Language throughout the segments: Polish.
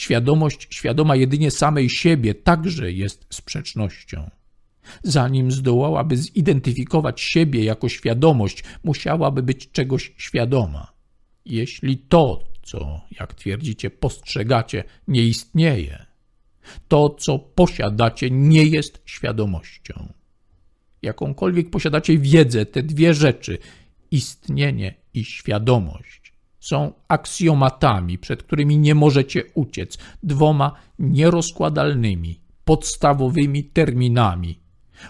Świadomość świadoma jedynie samej siebie także jest sprzecznością. Zanim zdołałaby zidentyfikować siebie jako świadomość, musiałaby być czegoś świadoma. Jeśli to, co, jak twierdzicie, postrzegacie, nie istnieje, to, co posiadacie, nie jest świadomością. Jakąkolwiek posiadacie wiedzę, te dwie rzeczy, istnienie i świadomość, są aksjomatami, przed którymi nie możecie uciec, dwoma nierozkładalnymi, podstawowymi terminami,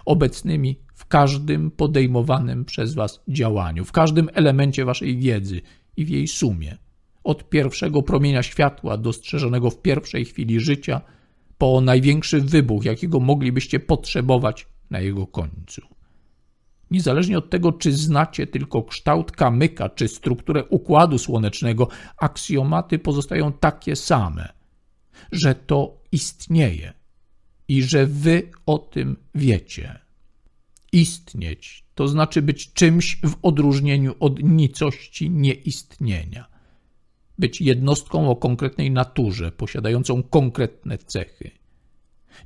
obecnymi w każdym podejmowanym przez Was działaniu, w każdym elemencie Waszej wiedzy i w jej sumie. Od pierwszego promienia światła dostrzeżonego w pierwszej chwili życia, po największy wybuch, jakiego moglibyście potrzebować na jego końcu. Niezależnie od tego, czy znacie tylko kształt kamyka, czy strukturę układu słonecznego, aksjomaty pozostają takie same, że to istnieje i że wy o tym wiecie. Istnieć to znaczy być czymś w odróżnieniu od nicości nieistnienia. Być jednostką o konkretnej naturze, posiadającą konkretne cechy.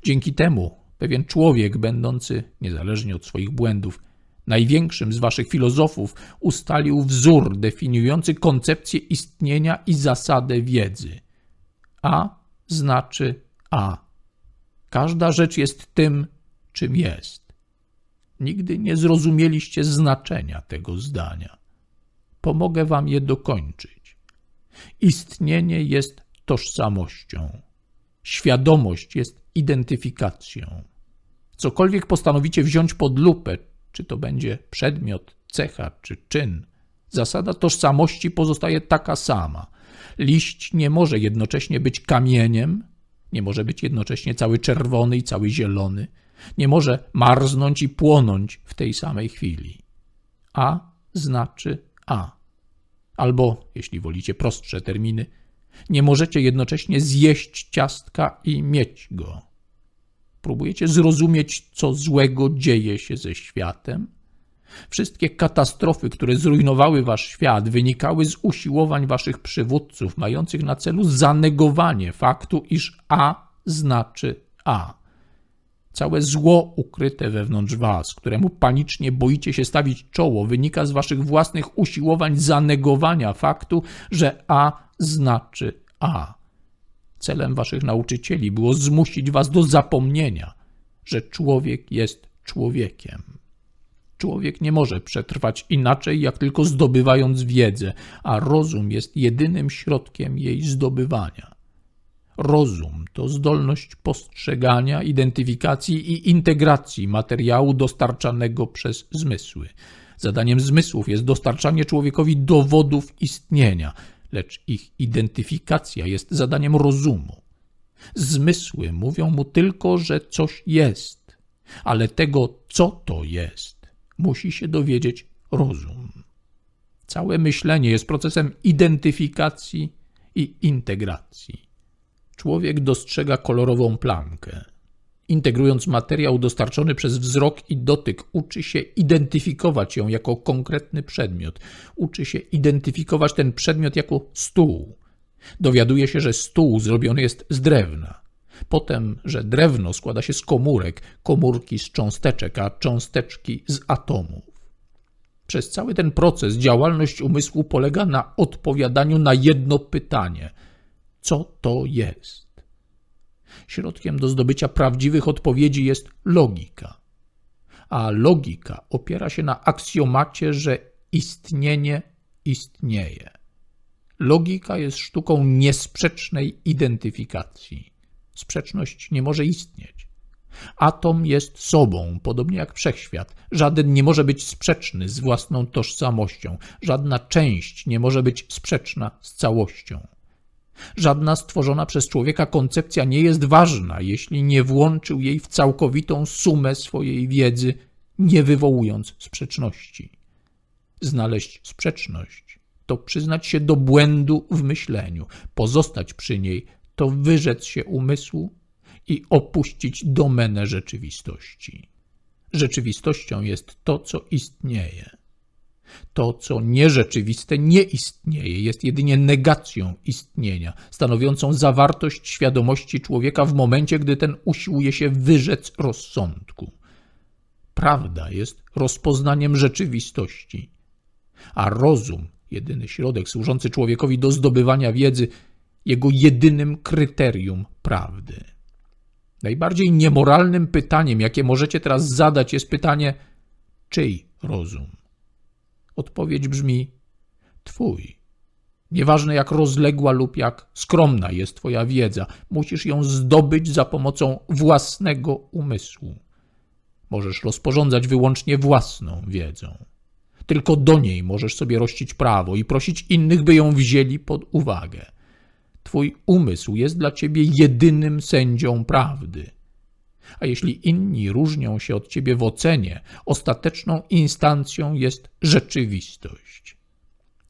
Dzięki temu pewien człowiek, będący, niezależnie od swoich błędów, największym z waszych filozofów, ustalił wzór definiujący koncepcję istnienia i zasadę wiedzy. A znaczy A. Każda rzecz jest tym, czym jest. Nigdy nie zrozumieliście znaczenia tego zdania. Pomogę wam je dokończyć. Istnienie jest tożsamością. Świadomość jest identyfikacją. Cokolwiek postanowicie wziąć pod lupę, czy to będzie przedmiot, cecha czy czyn, zasada tożsamości pozostaje taka sama. Liść nie może jednocześnie być kamieniem, nie może być jednocześnie cały czerwony i cały zielony, nie może marznąć i płonąć w tej samej chwili. A znaczy A. Albo, jeśli wolicie prostsze terminy, nie możecie jednocześnie zjeść ciastka i mieć go. Próbujecie zrozumieć, co złego dzieje się ze światem? Wszystkie katastrofy, które zrujnowały wasz świat, wynikały z usiłowań waszych przywódców, mających na celu zanegowanie faktu, iż A znaczy A. Całe zło ukryte wewnątrz was, któremu panicznie boicie się stawić czoło, wynika z waszych własnych usiłowań zanegowania faktu, że A znaczy A. Celem waszych nauczycieli było zmusić was do zapomnienia, że człowiek jest człowiekiem. Człowiek nie może przetrwać inaczej, jak tylko zdobywając wiedzę, a rozum jest jedynym środkiem jej zdobywania. Rozum to zdolność postrzegania, identyfikacji i integracji materiału dostarczanego przez zmysły. Zadaniem zmysłów jest dostarczanie człowiekowi dowodów istnienia, lecz ich identyfikacja jest zadaniem rozumu. Zmysły mówią mu tylko, że coś jest, ale tego, co to jest, musi się dowiedzieć rozum. Całe myślenie jest procesem identyfikacji i integracji. Człowiek dostrzega kolorową plamkę. Integrując materiał dostarczony przez wzrok i dotyk, uczy się identyfikować ją jako konkretny przedmiot. Uczy się identyfikować ten przedmiot jako stół. Dowiaduje się, że stół zrobiony jest z drewna. Potem, że drewno składa się z komórek, komórki z cząsteczek, a cząsteczki z atomów. Przez cały ten proces działalność umysłu polega na odpowiadaniu na jedno pytanie: co to jest? Środkiem do zdobycia prawdziwych odpowiedzi jest logika. A logika opiera się na aksjomacie, że istnienie istnieje. Logika jest sztuką niesprzecznej identyfikacji. Sprzeczność nie może istnieć. Atom jest sobą, podobnie jak wszechświat. Żaden nie może być sprzeczny z własną tożsamością. Żadna część nie może być sprzeczna z całością. Żadna stworzona przez człowieka koncepcja nie jest ważna, jeśli nie włączył jej w całkowitą sumę swojej wiedzy, nie wywołując sprzeczności. Znaleźć sprzeczność to przyznać się do błędu w myśleniu, pozostać przy niej to wyrzec się umysłu i opuścić domenę rzeczywistości. Rzeczywistością jest to, co istnieje. To, co nierzeczywiste, nie istnieje, jest jedynie negacją istnienia, stanowiącą zawartość świadomości człowieka w momencie, gdy ten usiłuje się wyrzec rozsądku. Prawda jest rozpoznaniem rzeczywistości, a rozum, jedyny środek służący człowiekowi do zdobywania wiedzy, jego jedynym kryterium prawdy. Najbardziej niemoralnym pytaniem, jakie możecie teraz zadać, jest pytanie: czyj rozum? Odpowiedź brzmi: Twój. Nieważne jak rozległa lub jak skromna jest Twoja wiedza, musisz ją zdobyć za pomocą własnego umysłu. Możesz rozporządzać wyłącznie własną wiedzą. Tylko do niej możesz sobie rościć prawo i prosić innych, by ją wzięli pod uwagę. Twój umysł jest dla ciebie jedynym sędzią prawdy. A jeśli inni różnią się od ciebie w ocenie, ostateczną instancją jest rzeczywistość.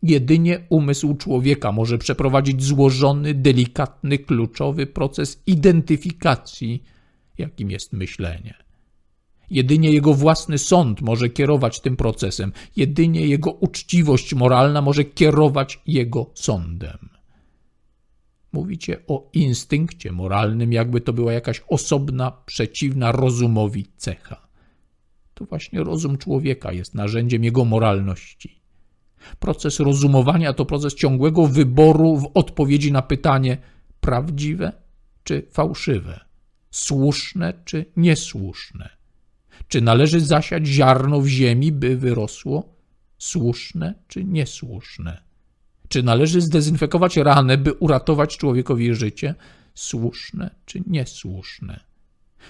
Jedynie umysł człowieka może przeprowadzić złożony, delikatny, kluczowy proces identyfikacji, jakim jest myślenie. Jedynie jego własny sąd może kierować tym procesem, jedynie jego uczciwość moralna może kierować jego sądem. Mówicie o instynkcie moralnym, jakby to była jakaś osobna, przeciwna rozumowi cecha. To właśnie rozum człowieka jest narzędziem jego moralności. Proces rozumowania to proces ciągłego wyboru w odpowiedzi na pytanie prawdziwe czy fałszywe, słuszne czy niesłuszne. Czy należy zasiać ziarno w ziemi, by wyrosło? Słuszne czy niesłuszne? Czy należy zdezynfekować ranę, by uratować człowiekowi życie? Słuszne czy niesłuszne?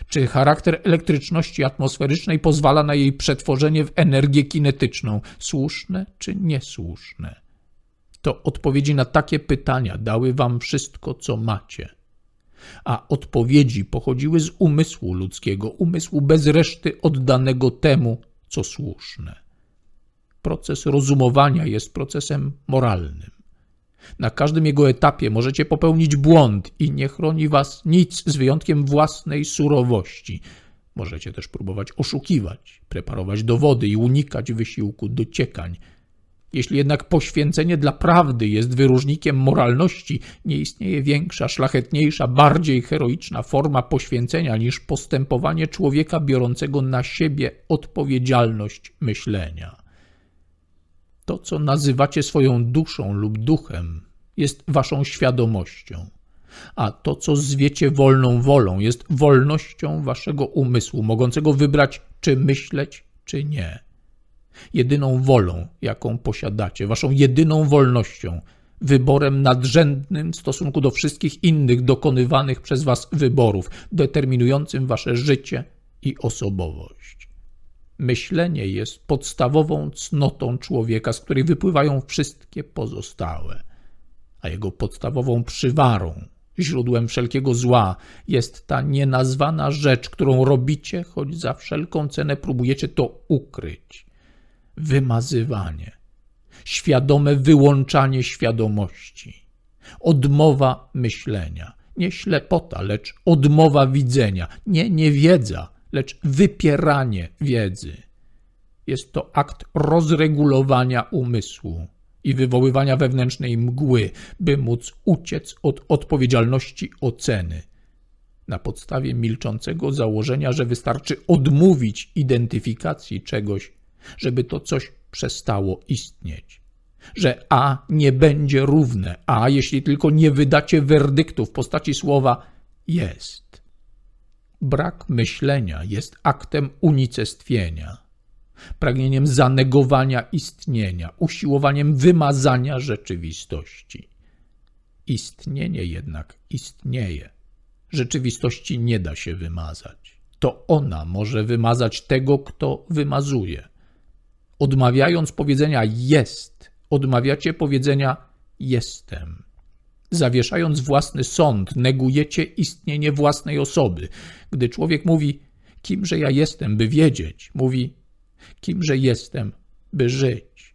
Czy charakter elektryczności atmosferycznej pozwala na jej przetworzenie w energię kinetyczną? Słuszne czy niesłuszne? To odpowiedzi na takie pytania dały wam wszystko, co macie. A odpowiedzi pochodziły z umysłu ludzkiego, umysłu bez reszty oddanego temu, co słuszne. Proces rozumowania jest procesem moralnym. Na każdym jego etapie możecie popełnić błąd i nie chroni was nic z wyjątkiem własnej surowości. Możecie też próbować oszukiwać, preparować dowody i unikać wysiłku dociekań. Jeśli jednak poświęcenie dla prawdy jest wyróżnikiem moralności, nie istnieje większa, szlachetniejsza, bardziej heroiczna forma poświęcenia niż postępowanie człowieka biorącego na siebie odpowiedzialność myślenia. To, co nazywacie swoją duszą lub duchem, jest waszą świadomością, a to, co zwiecie wolną wolą, jest wolnością waszego umysłu, mogącego wybrać, czy myśleć, czy nie. Jedyną wolą, jaką posiadacie, waszą jedyną wolnością, wyborem nadrzędnym w stosunku do wszystkich innych dokonywanych przez was wyborów, determinującym wasze życie i osobowość. Myślenie jest podstawową cnotą człowieka, z której wypływają wszystkie pozostałe, a jego podstawową przywarą, źródłem wszelkiego zła jest ta nienazwana rzecz, którą robicie, choć za wszelką cenę próbujecie to ukryć. Wymazywanie, świadome wyłączanie świadomości, odmowa myślenia, nie ślepota, lecz odmowa widzenia, nie niewiedza, lecz wypieranie wiedzy. Jest to akt rozregulowania umysłu i wywoływania wewnętrznej mgły, by móc uciec od odpowiedzialności oceny. Na podstawie milczącego założenia, że wystarczy odmówić identyfikacji czegoś, żeby to coś przestało istnieć. Że A nie będzie równe A, jeśli tylko nie wydacie werdyktu w postaci słowa jest. Brak myślenia jest aktem unicestwienia, pragnieniem zanegowania istnienia, usiłowaniem wymazania rzeczywistości. Istnienie jednak istnieje. Rzeczywistości nie da się wymazać. To ona może wymazać tego, kto wymazuje. Odmawiając powiedzenia jest, odmawiacie powiedzenia jestem. Zawieszając własny sąd, negujecie istnienie własnej osoby. Gdy człowiek mówi, kimże ja jestem, by wiedzieć, mówi, kimże jestem, by żyć.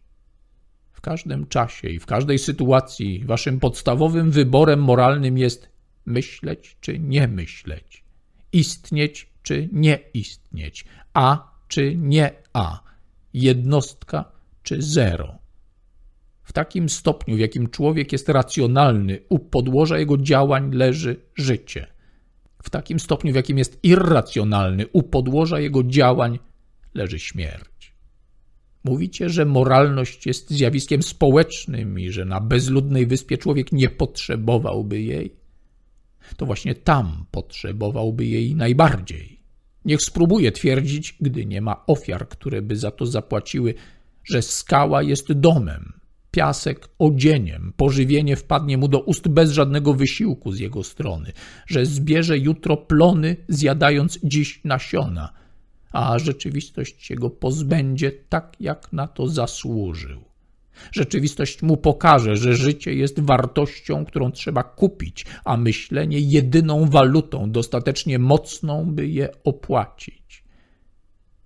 W każdym czasie i w każdej sytuacji waszym podstawowym wyborem moralnym jest myśleć czy nie myśleć, istnieć czy nie istnieć, a czy nie a, jednostka czy zero. W takim stopniu, w jakim człowiek jest racjonalny, u podłoża jego działań leży życie. W takim stopniu, w jakim jest irracjonalny, u podłoża jego działań leży śmierć. Mówicie, że moralność jest zjawiskiem społecznym i że na bezludnej wyspie człowiek nie potrzebowałby jej? To właśnie tam potrzebowałby jej najbardziej. Niech spróbuje twierdzić, gdy nie ma ofiar, które by za to zapłaciły, że skała jest domem, piasek odzieniem, pożywienie wpadnie mu do ust bez żadnego wysiłku z jego strony, że zbierze jutro plony, zjadając dziś nasiona, a rzeczywistość się go pozbędzie tak, jak na to zasłużył. Rzeczywistość mu pokaże, że życie jest wartością, którą trzeba kupić, a myślenie jedyną walutą dostatecznie mocną, by je opłacić.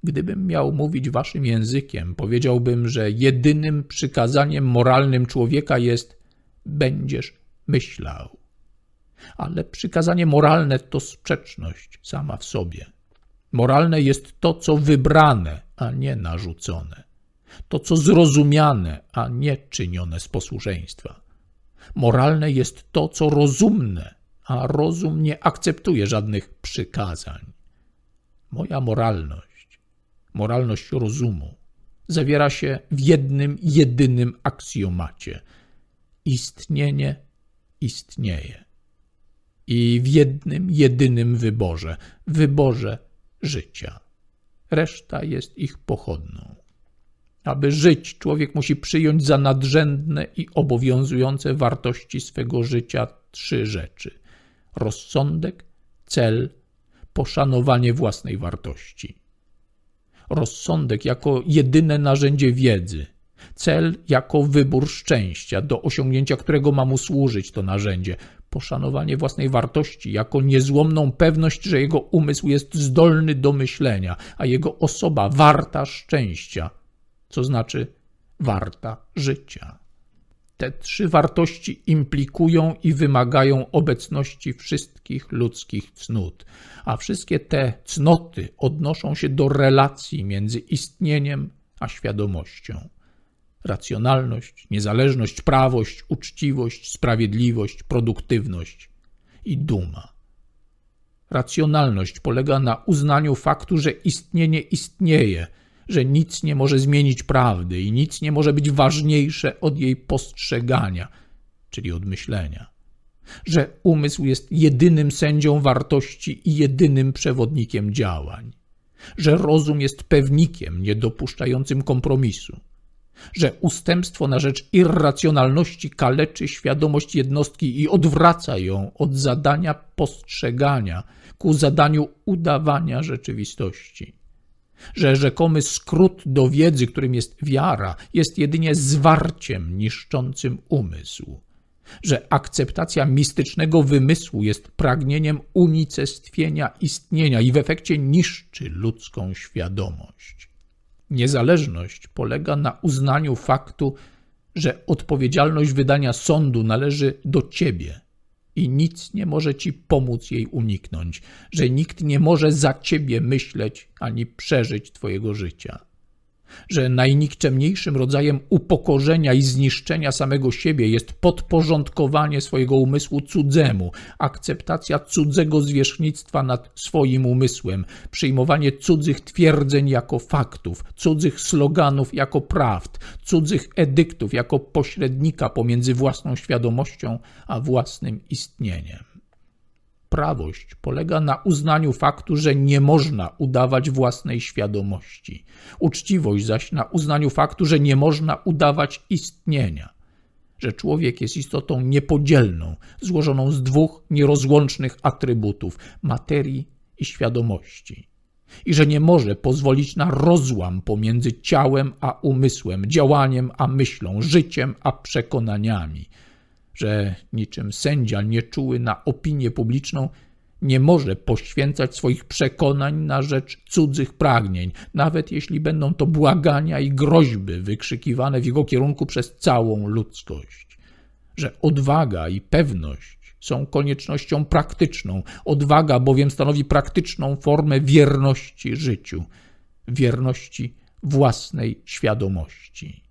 Gdybym miał mówić waszym językiem, powiedziałbym, że jedynym przykazaniem moralnym człowieka jest będziesz myślał. Ale przykazanie moralne to sprzeczność sama w sobie. Moralne jest to, co wybrane, a nie narzucone. To, co zrozumiane, a nie czynione z posłuszeństwa. Moralne jest to, co rozumne, a rozum nie akceptuje żadnych przykazań. Moja moralność, moralność rozumu, zawiera się w jednym, jedynym aksjomacie: istnienie istnieje. I w jednym, jedynym wyborze wyborze życia. Reszta jest ich pochodną. Aby żyć, człowiek musi przyjąć za nadrzędne i obowiązujące wartości swego życia trzy rzeczy: rozsądek, cel, poszanowanie własnej wartości. Rozsądek jako jedyne narzędzie wiedzy, cel jako wybór szczęścia, do osiągnięcia którego ma mu służyć to narzędzie, poszanowanie własnej wartości jako niezłomną pewność, że jego umysł jest zdolny do myślenia, a jego osoba warta szczęścia, co znaczy warta życia. Te trzy wartości implikują i wymagają obecności wszystkich ludzkich cnót, a wszystkie te cnoty odnoszą się do relacji między istnieniem a świadomością racjonalność, niezależność, prawość, uczciwość, sprawiedliwość, produktywność i duma. Racjonalność polega na uznaniu faktu, że istnienie istnieje, że nic nie może zmienić prawdy i nic nie może być ważniejsze od jej postrzegania, czyli od myślenia. Że umysł jest jedynym sędzią wartości i jedynym przewodnikiem działań. Że rozum jest pewnikiem niedopuszczającym kompromisu że ustępstwo na rzecz irracjonalności kaleczy świadomość jednostki i odwraca ją od zadania postrzegania ku zadaniu udawania rzeczywistości. Że rzekomy skrót do wiedzy, którym jest wiara, jest jedynie zwarciem niszczącym umysł. Że akceptacja mistycznego wymysłu jest pragnieniem unicestwienia istnienia i w efekcie niszczy ludzką świadomość. Niezależność polega na uznaniu faktu, że odpowiedzialność wydania sądu należy do ciebie i nic nie może ci pomóc jej uniknąć, że nikt nie może za ciebie myśleć ani przeżyć twojego życia że najnikczemniejszym rodzajem upokorzenia i zniszczenia samego siebie jest podporządkowanie swojego umysłu cudzemu, akceptacja cudzego zwierzchnictwa nad swoim umysłem, przyjmowanie cudzych twierdzeń jako faktów, cudzych sloganów jako prawd, cudzych edyktów jako pośrednika pomiędzy własną świadomością a własnym istnieniem prawość polega na uznaniu faktu, że nie można udawać własnej świadomości. Uczciwość zaś na uznaniu faktu, że nie można udawać istnienia. Że człowiek jest istotą niepodzielną, złożoną z dwóch nierozłącznych atrybutów materii i świadomości. I że nie może pozwolić na rozłam pomiędzy ciałem a umysłem, działaniem a myślą, życiem a przekonaniami że niczym sędzia nieczuły na opinię publiczną nie może poświęcać swoich przekonań na rzecz cudzych pragnień, nawet jeśli będą to błagania i groźby wykrzykiwane w jego kierunku przez całą ludzkość. Że odwaga i pewność są koniecznością praktyczną, odwaga bowiem stanowi praktyczną formę wierności życiu, wierności własnej świadomości.